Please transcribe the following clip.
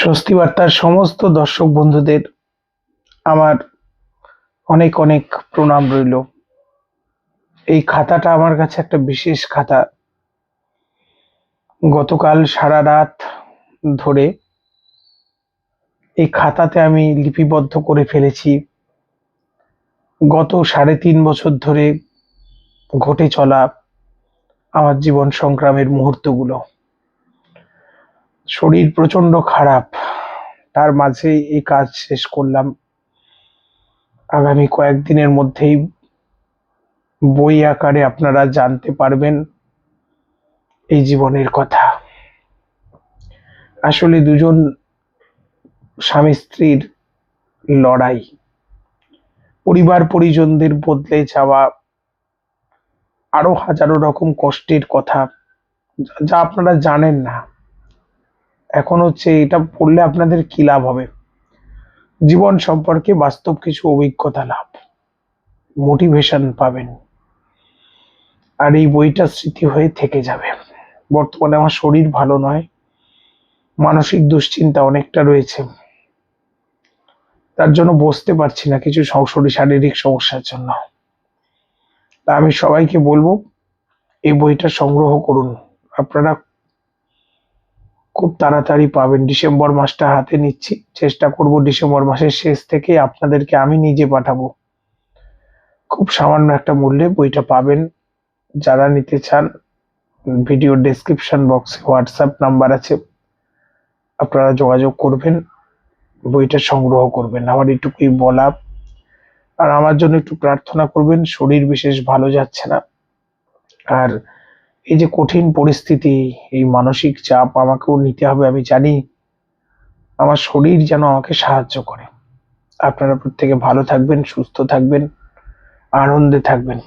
স্বস্তি বার্তার সমস্ত দর্শক বন্ধুদের আমার অনেক অনেক প্রণাম রইল। এই খাতাটা আমার কাছে একটা বিশেষ খাতা। গতকাল সারা রাত ধরে এই খাতাতে আমি লিপিবদ্ধ করে ফেলেছি। গত সাড়ে তিন বছর ধরে ঘটে চলা আমার জীবন সংগ্রামের মুহূর্তগুলো। শরীর প্রচণ্ড খারাপ। তার মাঝে এই কাজ শেষ করলাম। আগামী কয়েকদিনের মধ্যেই বই আকারে আপনারা জানতে পারবেন এই জীবনের কথা। আসলে দুজন স্বামী স্ত্রীর লড়াই, পরিবার পরিজনদের বদলে যাওয়া, আরও হাজারো রকম কষ্টের কথা যা- আপনারা জানেন না। এখন হচ্ছে এটা পড়লে আপনাদের কি লাভ হবে? জীবন সম্পর্কে বাস্তব কিছু অভিজ্ঞতা লাভ। মোটিভেশন পাবেন। আর এই বইটা স্মৃতি হয়ে থেকে যাবে। বর্তমানে আমার শরীর ভালো নয়। মানসিক দুশ্চিন্তা অনেকটা রয়েছে। তার জন্য বসতে পারছি না কিছু শারীরিক সমস্যার জন্য। আমি সবাইকে বলব, এই বইটা সংগ্রহ করুন। আপনারা খুব তাড়াতাড়ি পাবেন। ডিসেম্বর মাসটা হাতে নিচ্ছি। চেষ্টা করব ডিসেম্বর মাসের শেষ থেকে আপনাদেরকে আমি নিজে পাঠাবো। খুব সামান্য একটা মূল্যে বইটা পাবেন। যারা নিতে চান, ভিডিও ডেসক্রিপশন বক্সে হোয়াটসঅ্যাপ নাম্বার আছে, আপনারা যোগাযোগ করবেন, বইটা সংগ্রহ করবেন। আমার এটুকুই বলা। আর আমার জন্য একটু প্রার্থনা করবেন, শরীর বিশেষ ভালো যাচ্ছে না। আর এই যে কঠিন পরিস্থিতি, এই মানসিক চাপ আমাকেও নিতে হবে, আমি জানি আমার শরীর যেন আমাকে সাহায্য করে। আপনারা প্রত্যেকে ভালো থাকবেন, সুস্থ থাকবেন, আনন্দে থাকবেন।